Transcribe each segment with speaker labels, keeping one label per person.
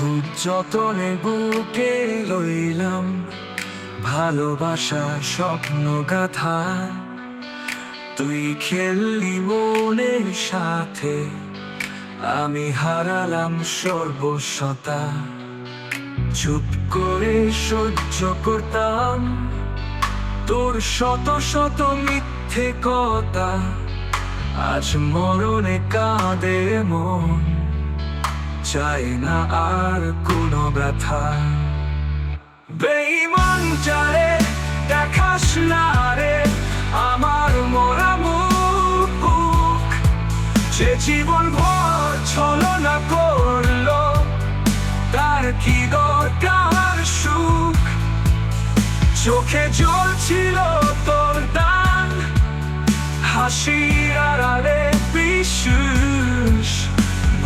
Speaker 1: খুব যতনে বুকে লইলাম ভালোবাসা স্বপ্ন গাথা। তুই খেললি মনের সাথে, আমি হারালাম সর্বস্বতা। চুপ করে সহ্য করতাম, তোর শত শত মিথ্যে কথা। আজ মরণে কাঁদে মন। চাই না আর কোনো ব্যথা। বেইমান যারে, দেখাস না রে, আমার মরা মুখ। যে জীবন ভর ছলনা করল, তার কি দরকার সুখ? চোখে জল ছিল তোর দান, হাসির আড়ালে বিশ্বাস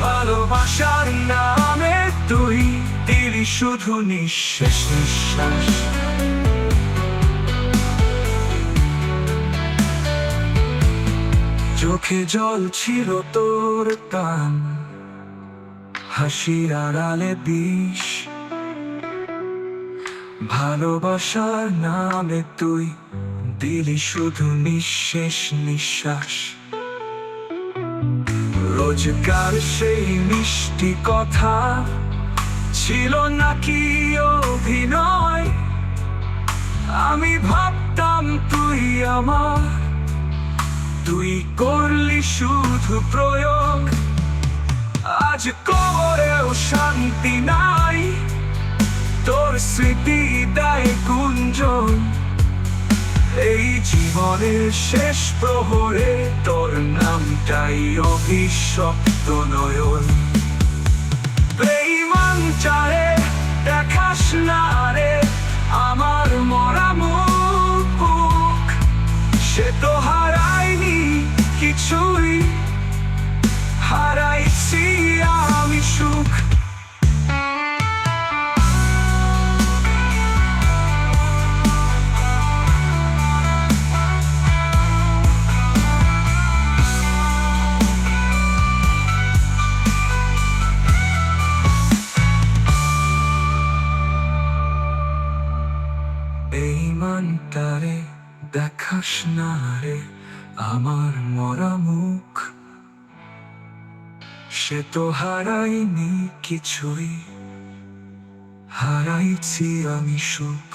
Speaker 1: ভালোবাসার নামে তুই দিলি শুধু নিঃশ্বাস নিঃশ্বাস। চোখে জল ছিল তোর কান হাসির আড়ালে বিষ। ভালোবাসার নামে তুই দিলি শুধু নিঃশেষ নিঃশ্বাস। রোজকার সেই মিষ্টি কথা ছিল নাকি অভিনয়? আমি ভাবতাম তুই আমার, তুই করলি শুধু প্রয়োগ। আজ কবরেও শান্তি নাই, তোর স্মৃতি দেয় গুঞ্জন। এই জীবনের শেষ প্রহরে তোর নামটাই অভিশপ্ত নয়ন। বেইমান চারে দেখাস না বেইমান তারে দেখাস না রে আমার মরা মুখ। সে তো হারাইনি কিছুই, হারাইছি আমি সুখ।